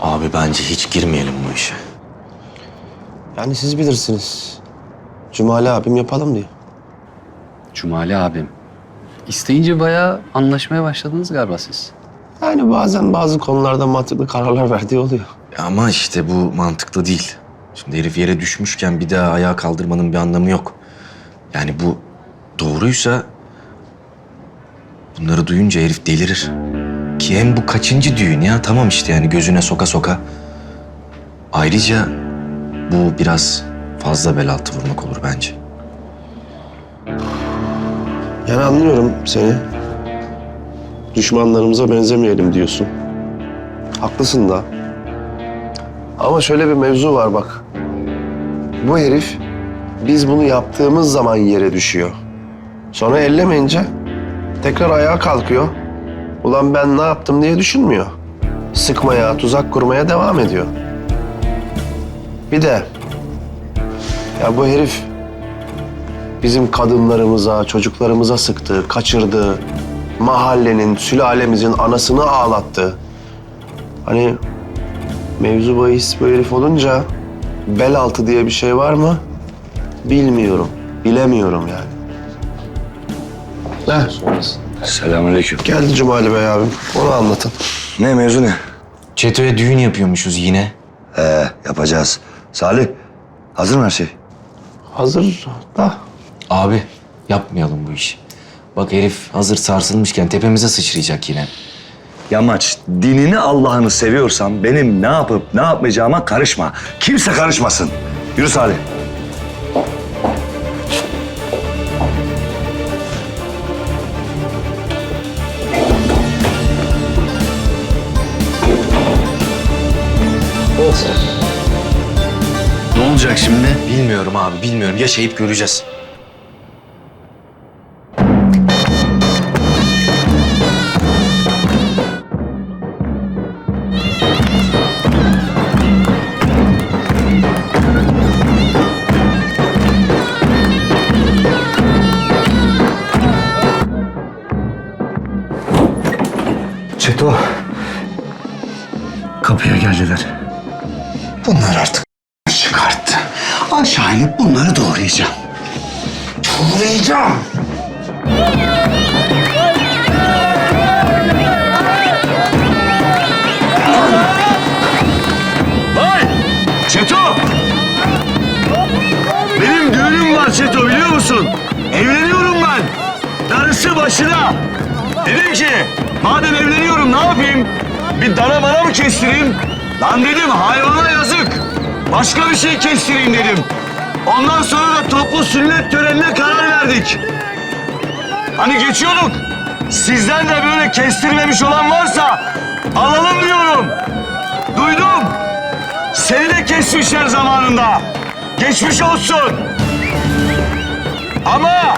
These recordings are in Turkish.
Abi bence hiç girmeyelim bu işe. Yani siz bilirsiniz. Cumali abim yapalım diyor. Cumali abim. İsteyince bayağı anlaşmaya başladınız galiba siz. Yani bazen bazı konularda mantıklı kararlar verdiği oluyor. Ama işte bu mantıklı değil. Şimdi herif yere düşmüşken bir daha ayağa kaldırmanın bir anlamı yok. Yani bu doğruysa bunları duyunca herif delirir. Ki hem bu kaçıncı düğün ya tamam işte yani gözüne soka soka. Ayrıca bu biraz fazla bel altı vurmak olur bence. Yani anlıyorum seni. Düşmanlarımıza benzemeyelim diyorsun. Haklısın da. Ama şöyle bir mevzu var bak. Bu herif biz bunu yaptığımız zaman yere düşüyor. Sonra ellemeyince tekrar ayağa kalkıyor. Ulan ben ne yaptım diye düşünmüyor. Sıkmaya, tuzak kurmaya devam ediyor. Bir de ya bu herif bizim kadınlarımıza, çocuklarımıza sıktı, kaçırdı. Mahallenin, sülalemizin anasını ağlattı. Hani mevzu bahis bu herif olunca bel altı diye bir şey var mı? Bilmiyorum, bilemiyorum yani. Ne? Selamünaleyküm. Geldi Cumali Bey abim. Onu anlatın. Ne mevzu ne? Çeto'ya düğün yapıyormuşuz yine. Ee, yapacağız. Salih, hazır mı her şey? Hazır da Abi yapmayalım bu işi. Bak herif hazır sarsılmışken tepemize sıçrayacak yine. Yamaç, dinini Allah'ını seviyorsan benim ne yapıp ne yapmayacağıma karışma. Kimse karışmasın. Yürü Salih. Ne olacak şimdi? Bilmiyorum abi bilmiyorum. Yaşayıp göreceğiz. Çeto. Kapıya geldiler. Bunlar artık çıkarttı. Aşağı inip bunları doğrayacağım. Doğrayacağım. Vay! Çeto! Benim düğünüm var Çeto biliyor musun? Evleniyorum ben. Darısı başına. Dedim ki madem evleniyorum ne yapayım? Bir dana bana mı kestireyim? Lan dedim hayvana yazık. Başka bir şey kestireyim dedim. Ondan sonra da toplu sünnet törenine karar verdik. Hani geçiyorduk. Sizden de böyle kestirmemiş olan varsa alalım diyorum. Duydum. Seni de kesmişler zamanında. Geçmiş olsun. Ama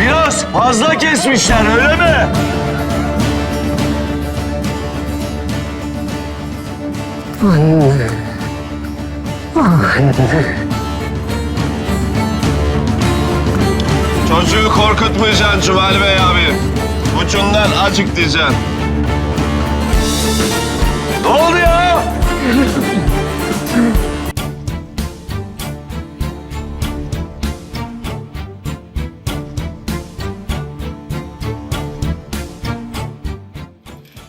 biraz fazla kesmişler öyle mi? Çocuğu korkutmayacaksın Cumali Bey abi. Ucundan acık diyeceksin.